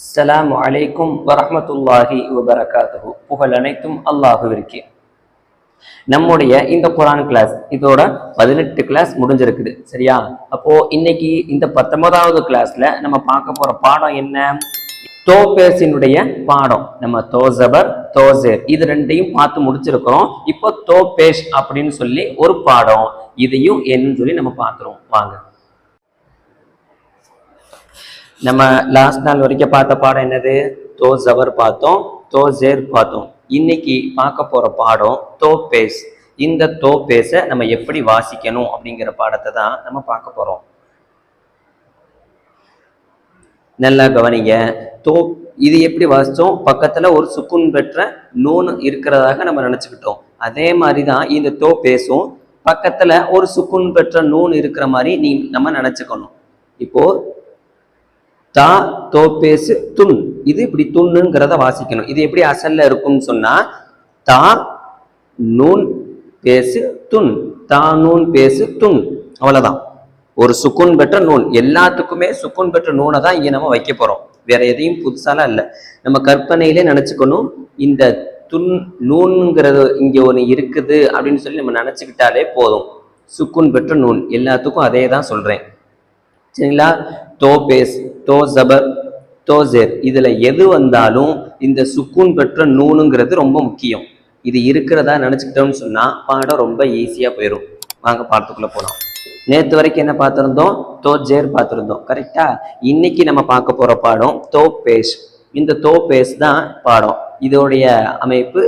அஸ்லாம் அலைக்கும் வரமத்துல்லாஹி வபரகாத்து புகழ் அனைத்தும் அல்லாஹுவிற்கு. நம்முடைய இந்த குரான் கிளாஸ் இதோட பதினெட்டு கிளாஸ் முடிஞ்சிருக்குது. சரியா? அப்போ இன்னைக்கு இந்த பத்தொன்பதாவது கிளாஸ்ல நம்ம பார்க்க போற பாடம் என்ன? தோபேசினுடைய பாடம். நம்ம தோசபர் தோசேர் இது ரெண்டையும் பார்த்து முடிச்சிருக்கிறோம். இப்போ தோபேஷ் அப்படின்னு சொல்லி ஒரு பாடம். இதையும் என்னன்னு சொல்லி நம்ம பார்க்குறோம் வாங்க. நம்ம லாஸ்ட் நாள் வரைக்கும் பார்த்த பாடம் என்னது? தோ ஜவர் பார்த்தோம் தோ ஜேர் பார்த்தோம். இன்னைக்கு பார்க்க போற பாடம் தோ பேஸ். இந்த தோ பேஸை நம்ம எப்படி வாசிக்கணும் அப்படிங்கிற பாடத்தை தான் நம்ம பார்க்க போறோம். நல்லா கவனிங்க. தோ இது எப்படி வாசிச்சோம்? பக்கத்துல ஒரு சுக்குன் பெற்ற நூன் இருக்கிறதாக நம்ம நினைச்சுக்கிட்டோம். அதே மாதிரி தான் இந்த தோ பேசும் பக்கத்துல ஒரு சுக்குன் பெற்ற நூன் இருக்கிற மாதிரி நீ நம்ம நினைச்சுக்கணும். இப்போ தா தோ பேசு துன். இது இப்படி துண்ணுங்கிறத வாசிக்கணும். இது எப்படி அசல்ல இருக்கும்னு சொன்னா தா நூன் பேசு துன். தா நூன் பேசு துன். அவ்வளவுதான். ஒரு சுக்குன் பெற்ற நூன். எல்லாத்துக்குமே சுக்குன் பெற்ற நூனை தான் இங்கே நம்ம வைக்க போறோம். வேற எதையும் புதுசாலாம் இல்லை. நம்ம கற்பனையிலே நினைச்சுக்கணும் இந்த துன் நூனுங்கிறது இங்க ஒன்று இருக்குது அப்படின்னு சொல்லி நம்ம நினைச்சுக்கிட்டாலே போதும். சுக்குன் பெற்ற நூன். எல்லாத்துக்கும் அதே தான் சொல்றேன். சரிங்களா? தோ பேஸ் தோ ஜபர் தோ ஜேர். இதில் எது வந்தாலும் இந்த சுக்கூன் பெற்ற நூனுங்கிறது ரொம்ப முக்கியம். இது இருக்கிறதா நினச்சிக்கிட்டோம்னு சொன்னால் பாடம் ரொம்ப ஈஸியாக போயிடும் வாங்க பாடத்துக்குள்ளே போகிறோம் நேற்று வரைக்கும் என்ன பார்த்திருந்தோம்? தோ ஜேர் பார்த்திருந்தோம். கரெக்டா இன்னைக்கு நம்ம பார்க்க போகிற பாடம் தோ பேஸ். இந்த தோ பேஸ் தான் பாடம். இதோடைய அமைப்பு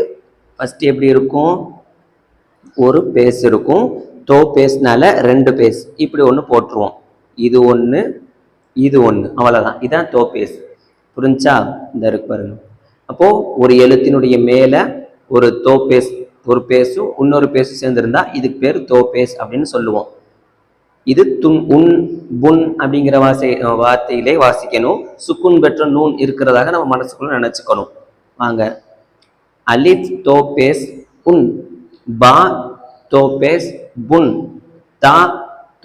ஃபஸ்ட்டு எப்படி இருக்கும்? ஒரு பேஸ் இருக்கும். தோ பேஸ்னால ரெண்டு பேஸ். இப்படி ஒன்று போட்டுருவோம். இது ஒன்று இது ஒன்று அவ்வளோதான் இதான் தோப்பேஸ் புரிஞ்சா? இந்த இருக்கு பாருங்க. அப்போது ஒரு எழுத்தினுடைய மேலே ஒரு தோப்பேஸ் ஒரு பேஸும் இன்னொரு பேஸும் சேர்ந்துருந்தா இதுக்கு பேர் தோப்பேஸ் அப்படின்னு சொல்லுவோம். இது துன் உன் புன் அப்படிங்கிற வாசை வார்த்தையிலே வாசிக்கணும். சுக்குன் பெற்ற நூன் இருக்கிறதாக நம்ம மனசுக்குள்ள நினச்சிக்கணும். வாங்க. அலித் தோப்பேஸ் உன் பா தோப்பேஸ் புன் தா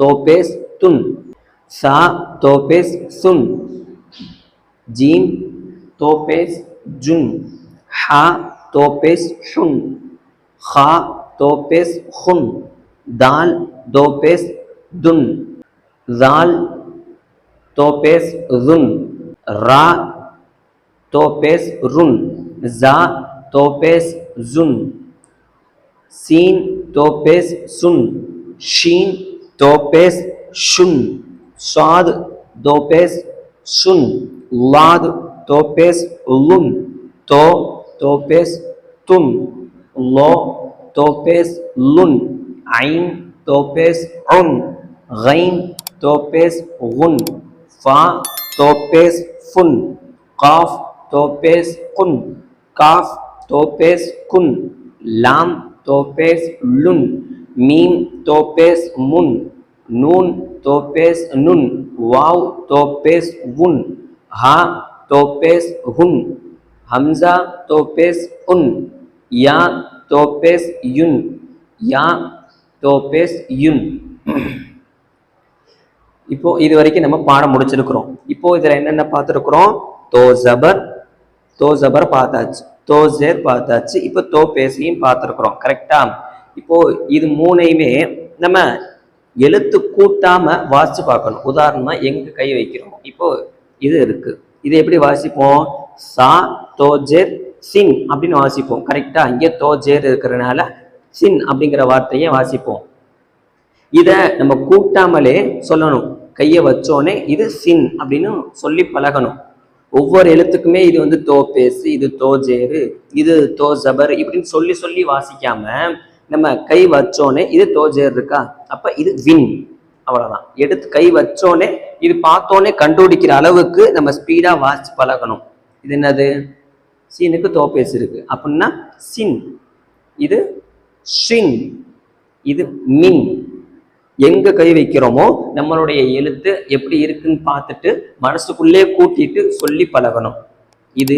தோப்பேஸ் துன். சா தோ பேஸ் சுன் ஜீம் தோ பேஸ் ஜுன் ஹா தோ பேஸ் ஹுன் ஹா தோ பேஸ் ஹுன் தால் தோ பேஸ் துன் தால் தோ பேஸ் துன் ரா தோ பேஸ் ருன் ஜா தோ সাদ দো পেশ সুন, লাদ তো পেশ লুম, তো তো পেশ তুম, ল তো পেশ লুন, আইন তো পেশ উন গাইন তো পেশ গুন, ফা তো পেশ ফুন, কাফ তো পেশ কুন, কাফ তো পেশ কুন, লাম তো পেশ লুন, মিম তো পেশ মুন। நூன் தோபேஸ் நுன் வாவ் தோபேஸ் உன் ஹா தோபேஸ் ஹுன் ஹம்சா தோபேஸ் உன் யா தோபேஸ் யுன் யா தோபேஸ் யுன். இப்போ இது வரைக்கும் நம்ம பாடம் முடிச்சிருக்கிறோம். இப்போ இதில் என்னென்ன பார்த்துருக்குறோம்? தோ ஜபர் தோ ஜபர் பார்த்தாச்சு. தோ ஜேர் பார்த்தாச்சு. இப்போ தோ பேசியும் பார்த்துருக்குறோம். கரெக்டா இப்போ இது மூணையுமே நம்ம எழுத்து கூட்டாம வாசிச்சு பார்க்கணும். உதாரணமா எங்க கை வைக்கிறோம். இப்போ இது இருக்கு. இது எப்படி வாசிப்போம்? சா தோ ஜேர் சின் அப்படின்னு வாசிப்போம். கரெக்டா இங்கே தோ ஜேர் இருக்கிறதுனால சின் அப்படிங்கிற வார்த்தையை வாசிப்போம். இதை நம்ம கூட்டாமலே சொல்லணும். கையை வச்சோடனே இது சின் அப்படின்னு சொல்லி பழகணும். ஒவ்வொரு எழுத்துக்குமே இது வந்து தோ பேசு இது தோ ஜேரு இது தோ ஜபர் இப்படின்னு சொல்லி சொல்லி வாசிக்காம நம்ம கை வச்சோன்னே இது தோஜேர் இருக்கா? அப்ப இது வின் அவ்வளவுதான். எடுத்து கை வச்சோன்னே இது பார்த்தோன்னே கண்டுபிடிக்கிற அளவுக்கு நம்ம ஸ்பீடா வாசிச்சு பழகணும். இது என்னது? சீனுக்கு தோப்பேசி இருக்கு. அப்படின்னா சின் இது ஷின் இது மின் எங்க கை வைக்கிறோமோ நம்மளுடைய எழுத்து எப்படி இருக்குன்னு பார்த்துட்டு மனசுக்குள்ளே கூட்டிட்டு சொல்லி பழகணும். இது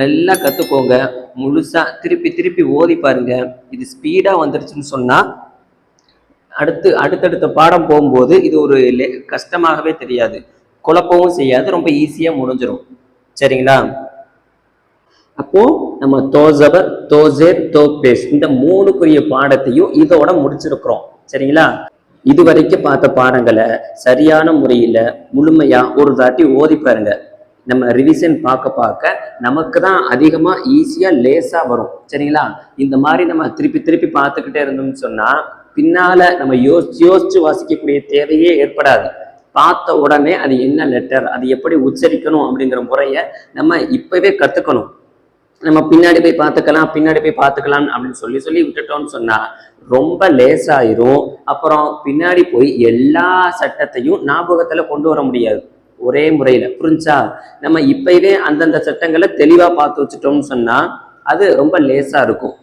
நல்லா கத்துக்கோங்க. முழுசா திருப்பி திருப்பி ஓதி பாருங்க. இது ஸ்பீடா வந்துருச்சுன்னு சொன்னா அடுத்து அடுத்தடுத்த பாடம் போகும்போது இது ஒரு கஷ்டமாகவே தெரியாது. குழப்பவும் செய்யாது ரொம்ப ஈஸியா முடிஞ்சிடும் சரிங்களா? அப்போ நம்ம தோசபர் தோசேர் தோபேஸ் இந்த மூணுக்குரிய பாடத்தையும் இதோட முடிச்சிருக்கிறோம். சரிங்களா? இதுவரைக்கும் பார்த்த பாடங்களை சரியான முறையில முழுமையா ஒரு தாட்டி ஓதி பாருங்க. நம்ம ரிவிஷன் பார்க்க பார்க்க நமக்கு தான் அதிகமாக ஈஸியாக லேஸாக வரும். சரிங்களா? இந்த மாதிரி நம்ம திருப்பி திருப்பி பார்த்துக்கிட்டே இருந்தோம்னு சொன்னால் பின்னால் நம்ம யோசிச்சு யோசிச்சு வாசிக்கக்கூடிய தேவையே ஏற்படாது. பார்த்த உடனே அது என்ன லெட்டர் அது எப்படி உச்சரிக்கணும் அப்படிங்கிற முறையை நம்ம இப்பவே கற்றுக்கணும் நம்ம பின்னாடி போய் பார்த்துக்கலாம் பின்னாடி போய் பார்த்துக்கலாம் அப்படின்னு சொல்லி சொல்லி விட்டுட்டோம்னு சொன்னால் ரொம்ப லேசாயிரும். அப்புறம் பின்னாடி போய் எல்லா சட்டத்தையும் ஞாபகத்தில் கொண்டு வர முடியாது. ஒரே முறையில. புரிஞ்சா? நம்ம இப்பவே அந்தந்த சட்டங்களை தெளிவா பார்த்து வச்சுட்டோம்னு சொன்னா அது ரொம்ப லேசா இருக்கும்.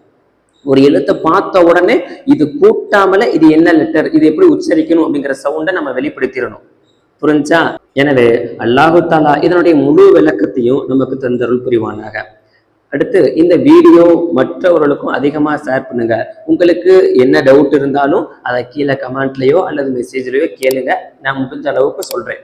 ஒரு எழுத்தை பார்த்த உடனே இது கூட்டாமல இது என்ன லெட்டர் இது எப்படி உச்சரிக்கணும் அப்படிங்கிற சவுண்டை நம்ம வெளிப்படுத்திடணும். புரிஞ்சா? எனவே அல்லாஹு தாலா இதனுடைய முழு விளக்கத்தையும் நமக்கு தந்தருள் புரிவானாக. அடுத்து இந்த வீடியோ மற்றவர்களுக்கும் அதிகமாக ஷேர் பண்ணுங்க. உங்களுக்கு என்ன டவுட் இருந்தாலும் அதை கீழே கமெண்ட்லேயோ அல்லது மெசேஜ்லேயோ கேளுங்க. நான் முடிஞ்ச அளவுக்கு சொல்றேன்.